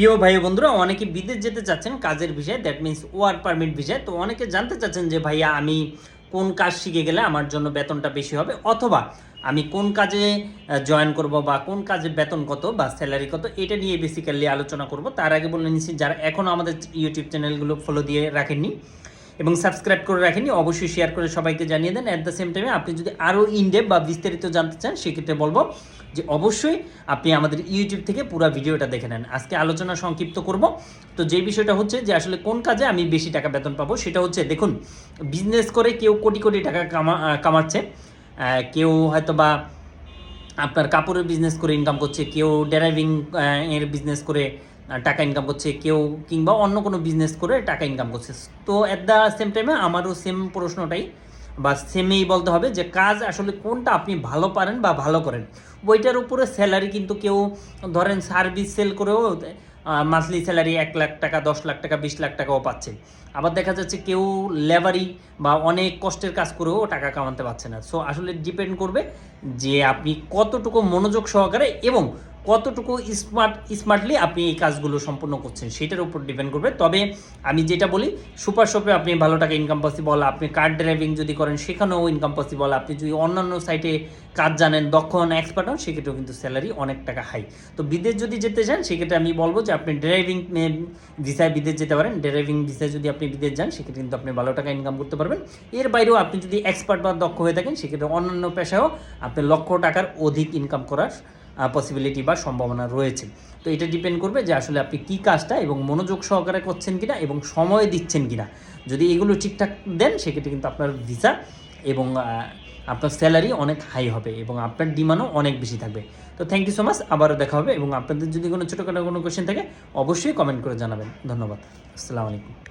প্রিয় ভাই বন্ধুরা, অনেকে বিদেশ যেতে চাচ্ছেন কাজের বিষয়ে দ্যাট মিন্স ওয়ার্ক পারমিট বিষয়ে। তো অনেকে জানতে চাচ্ছেন যে, ভাইয়া, আমি কোন কাজ শিখে গেলে আমার জন্য বেতনটা বেশি হবে? অথবা, আমি কোন কাজে জয়েন করব বা কোন কাজে বেতন কত বা স্যালারি কত? এটা নিয়ে বেসিক্যালি আলোচনা করব। তার আগে বলে নিচ্ছি, যারা এখনও আমাদের ইউটিউব চ্যানেলগুলো ফলো দিয়ে রাখেননি এবং সাবস্ক্রাইব করে রাখেননি, অবশ্যই শেয়ার করে সবাইকে জানিয়ে দেন। অ্যাট দ্য সেম টাইমে আপনি যদি আরও ইনডেপ বা বিস্তারিত জানতে চান, সেক্ষেত্রে বলব যে অবশ্যই আপনি আমাদের ইউটিউব থেকে পুরো ভিডিওটা দেখে নেন। আজকে আলোচনা সংক্ষিপ্ত করব। তো যে বিষয়টা হচ্ছে যে আসলে কোন কাজে আমি বেশি টাকা বেতন পাবো, সেটা হচ্ছে দেখুন বিজনেস করে কেউ কোটি কোটি টাকা কামা কামাচ্ছে কেউ হয়তো বা আপনার কাপড়ের বিজনেস করে ইনকাম করছে, কেউ ড্রাইভিং এর বিজনেস করে টাকা ইনকাম করছে কেউ কিংবা অন্য কোনো বিজনেস করে টাকা ইনকাম করছে। তো অ্যাট দ্য সেম টাইমে আমারও সেম প্রশ্নটাই, বা সেমেই বলতে হবে যে কাজ আসলে কোনটা আপনি ভালো পারেন বা ভালো করেন। ওইটার উপরে স্যালারি কিন্তু কেউ, ধরেন সার্ভিস সেল করেও মান্থলি স্যালারি এক লাখ টাকা, দশ লাখ টাকা, বিশ লাখ টাকাও পাচ্ছে। আবার দেখা যাচ্ছে কেউ লেবারি বা অনেক কষ্টের কাজ করেও টাকা কামাতে পারছে না। সো আসলে ডিপেন্ড করবে যে আপনি কতটুকু মনোযোগ সহকারে এবং কতটুকু স্মার্ট স্মার্টলি আপনি এই কাজগুলো সম্পূর্ণ করছেন, সেটার উপর ডিপেন্ড করবে। তবে আমি যেটা বলি সুপার শপে আপনি ভালো টাকা ইনকাম পসিবল আপনি কার ড্রাইভিং যদি করেন, সেখানেও ইনকাম পসিবল আপনি যদি অন্যান্য সাইটে কাজ জানেন, দক্ষ হন এক্সপার্ট হন, সেক্ষেত্রেও কিন্তু স্যালারি অনেক টাকা হাই তো বিদেশ যদি যেতে চান, সেক্ষেত্রে আমি বলব যে আপনি ড্রাইভিং ভিসায় বিদেশ যেতে পারেন। ড্রাইভিং ভিসায় যদি আপনি বিদেশ যান, সেক্ষেত্রে কিন্তু আপনি ভালো টাকা ইনকাম করতে পারবেন। এর বাইরেও আপনি যদি এক্সপার্ট বা দক্ষ হয়ে থাকেন, সেক্ষেত্রে অন্যান্য পেশায়ও আপনি লক্ষ টাকার অধিক ইনকাম করার পসিবিলিটি বা সম্ভাবনা রয়েছে। তো এটা ডিপেন্ড করবে যে আসলে আপনি কী কাজটা এবং মনোযোগ সহকারে করছেন কিনা এবং সময় দিচ্ছেন কিনা। যদি এগুলো ঠিকঠাক দেন, সেক্ষেত্রে কিন্তু আপনার ভিসা এবং আপনার স্যালারি অনেক হাই হবে এবং আপনার ডিমান্ডও অনেক বেশি থাকবে। তো থ্যাংক ইউ সো মাচ আবারও দেখা হবে এবং আপনাদের যদি কোনো ছোটোখাটো কোনো কোয়েশ্চেন থাকে, অবশ্যই কমেন্ট করে জানাবেন। ধন্যবাদ। আসসালামু আলাইকুম।